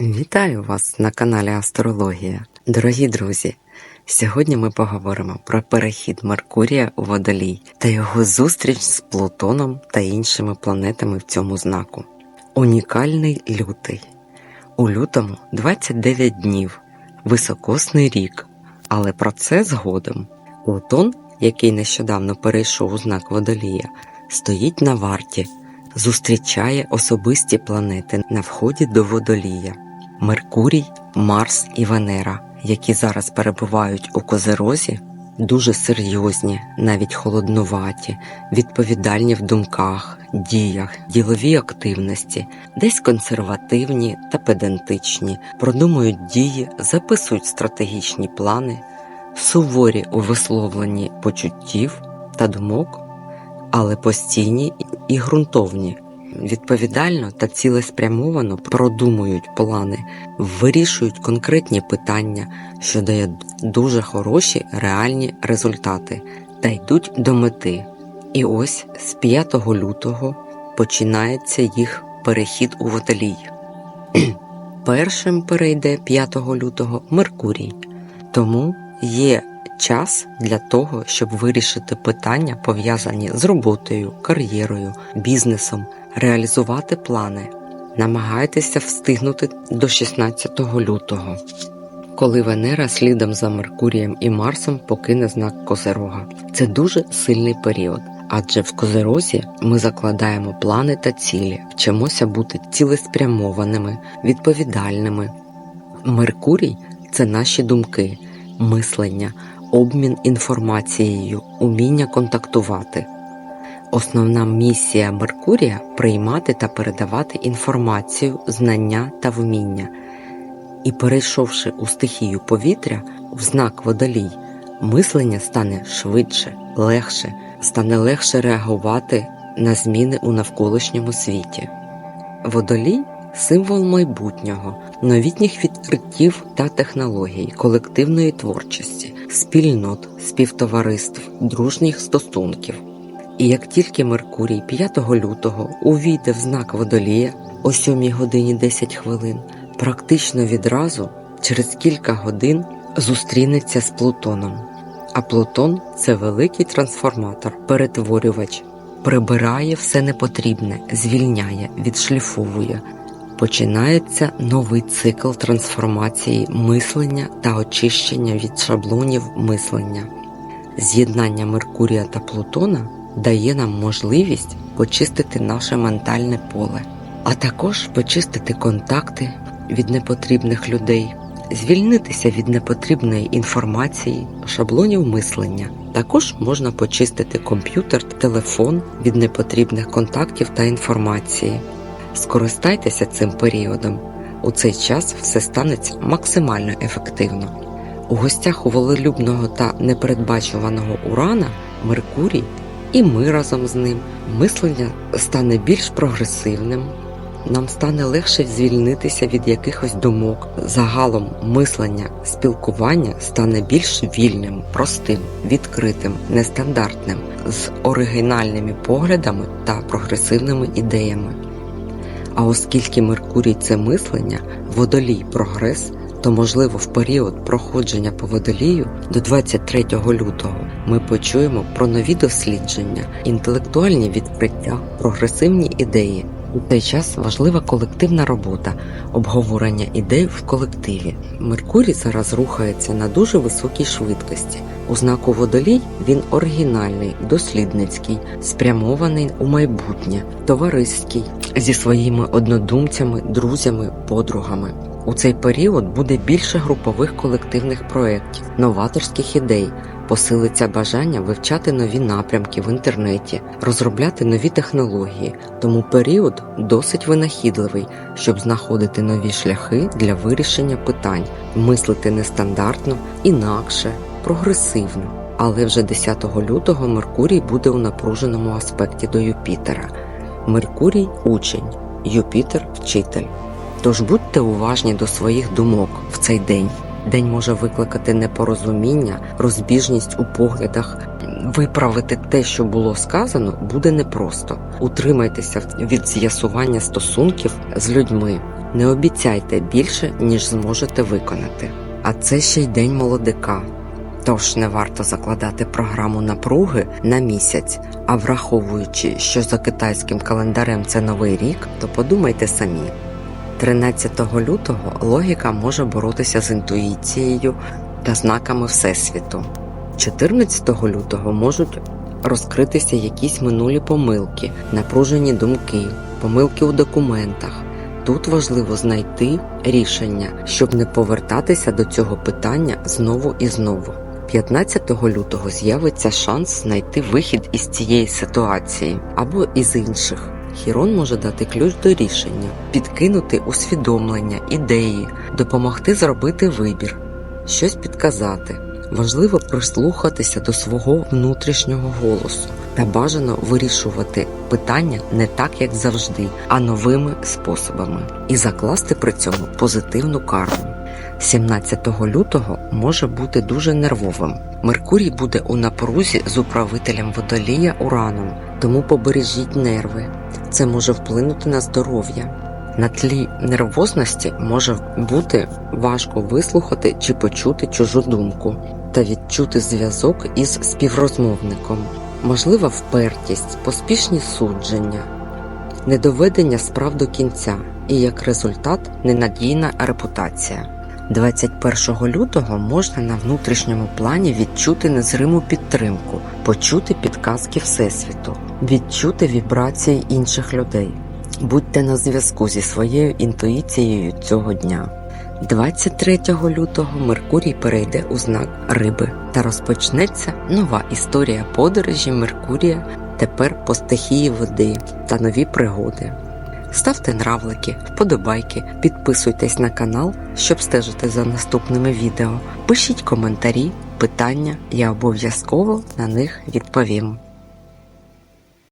Вітаю вас на каналі Астрологія. Дорогі друзі! Сьогодні ми поговоримо про перехід Меркурія у Водолій та його зустріч з Плутоном та іншими планетами в цьому знаку. Унікальний лютий. У лютому 29 днів, високосний рік, але про це згодом. Плутон, який нещодавно перейшов у знак Водолія, стоїть на варті, зустрічає особисті планети на вході до Водолія. Меркурій, Марс і Венера, які зараз перебувають у Козерозі, дуже серйозні, навіть холоднуваті, відповідальні в думках, діях, діловій активності, десь консервативні та педантичні, продумують дії, записують стратегічні плани, суворі у висловленні почуттів та думок, але постійні і ґрунтовні. Відповідально та цілеспрямовано продумують плани, вирішують конкретні питання, що дає дуже хороші реальні результати та йдуть до мети. І ось з 5 лютого починається їх перехід у водолій. Першим перейде 5 лютого Меркурій, тому є час для того, щоб вирішити питання, пов'язані з роботою, кар'єрою, бізнесом, реалізувати плани. Намагайтеся встигнути до 16 лютого, коли Венера слідом за Меркурієм і Марсом покине знак Козерога. Це дуже сильний період, адже в Козерозі ми закладаємо плани та цілі, вчимося бути цілеспрямованими, відповідальними. Меркурій це наші думки, мислення, обмін інформацією, уміння контактувати. Основна місія Меркурія приймати та передавати інформацію, знання та вміння. І перейшовши у стихію повітря в знак водолій, мислення стане швидше, легше, стане легше реагувати на зміни у навколишньому світі. Водолій символ майбутнього, новітніх відкриттів та технологій, колективної творчості, спільнот, співтовариств, дружніх стосунків. І як тільки Меркурій 5 лютого увійде в знак Водолія о 7 годині 10 хвилин, практично відразу через кілька годин зустрінеться з Плутоном. А Плутон це великий трансформатор, перетворювач, прибирає все непотрібне, звільняє, відшліфовує. Починається новий цикл трансформації мислення та очищення від шаблонів мислення. З'єднання Меркурія та Плутона дає нам можливість почистити наше ментальне поле, а також почистити контакти від непотрібних людей, звільнитися від непотрібної інформації, шаблонів мислення. Також можна почистити комп'ютер, телефон від непотрібних контактів та інформації. Скористайтеся цим періодом. У цей час все станеться максимально ефективно. У гостях у волелюбного та непередбачуваного Урана Меркурій і ми разом з ним мислення стане більш прогресивним, нам стане легше звільнитися від якихось думок. Загалом мислення, спілкування стане більш вільним, простим, відкритим, нестандартним, з оригінальними поглядами та прогресивними ідеями. А оскільки Меркурій це мислення, водолій прогрес, то можливо в період проходження по водолію до 23 лютого ми почуємо про нові дослідження, інтелектуальні відкриття, прогресивні ідеї. У цей час важлива колективна робота, обговорення ідей в колективі. Меркурій зараз рухається на дуже високій швидкості. У знаку водолій він оригінальний, дослідницький, спрямований у майбутнє, товариський, зі своїми однодумцями, друзями, подругами. У цей період буде більше групових колективних проєктів, новаторських ідей, посилиться бажання вивчати нові напрямки в інтернеті, розробляти нові технології, тому період досить винахідливий, щоб знаходити нові шляхи для вирішення питань, мислити нестандартно, інакше, прогресивно. Але вже 10 лютого Меркурій буде у напруженому аспекті до Юпітера. Меркурій учень, Юпітер вчитель. Тож будьте уважні до своїх думок в цей день. День може викликати непорозуміння, розбіжність у поглядах. Виправити те, що було сказано, буде непросто. Утримайтеся від з'ясування стосунків з людьми. Не обіцяйте більше, ніж зможете виконати. А це ще й день молодика. Тож не варто закладати програму напруги на місяць, а враховуючи, що за китайським календарем це новий рік, то подумайте самі. 13 лютого логіка може боротися з інтуїцією та знаками Всесвіту. 14 лютого можуть розкритися якісь минулі помилки, напружені думки, помилки у документах. Тут важливо знайти рішення, щоб не повертатися до цього питання знову і знову. 15 лютого з'явиться шанс знайти вихід із цієї ситуації або із інших. Хірон може дати ключ до рішення, підкинути усвідомлення, ідеї, допомогти зробити вибір, щось підказати. Важливо прислухатися до свого внутрішнього голосу та бажано вирішувати питання не так, як завжди, а новими способами, і закласти при цьому позитивну карму. 17 лютого може бути дуже нервовим. Меркурій буде у напрузі з управителем водолія Ураном, тому побережіть нерви. Це може вплинути на здоров'я. На тлі нервозності може бути важко вислухати чи почути чужу думку та відчути зв'язок із співрозмовником, можлива впертість, поспішні судження, недоведення справ до кінця і як результат ненадійна репутація. 21 лютого можна на внутрішньому плані відчути незриму підтримку, почути підказки Всесвіту, відчути вібрації інших людей. Будьте на зв'язку зі своєю інтуїцією цього дня. 23 лютого Меркурій перейде у знак Риби та розпочнеться нова історія подорожі Меркурія тепер по стихії води та нові пригоди. Ставте нравлики, вподобайки, підписуйтесь на канал, щоб стежити за наступними відео. Пишіть коментарі, питання, я обов'язково на них відповім.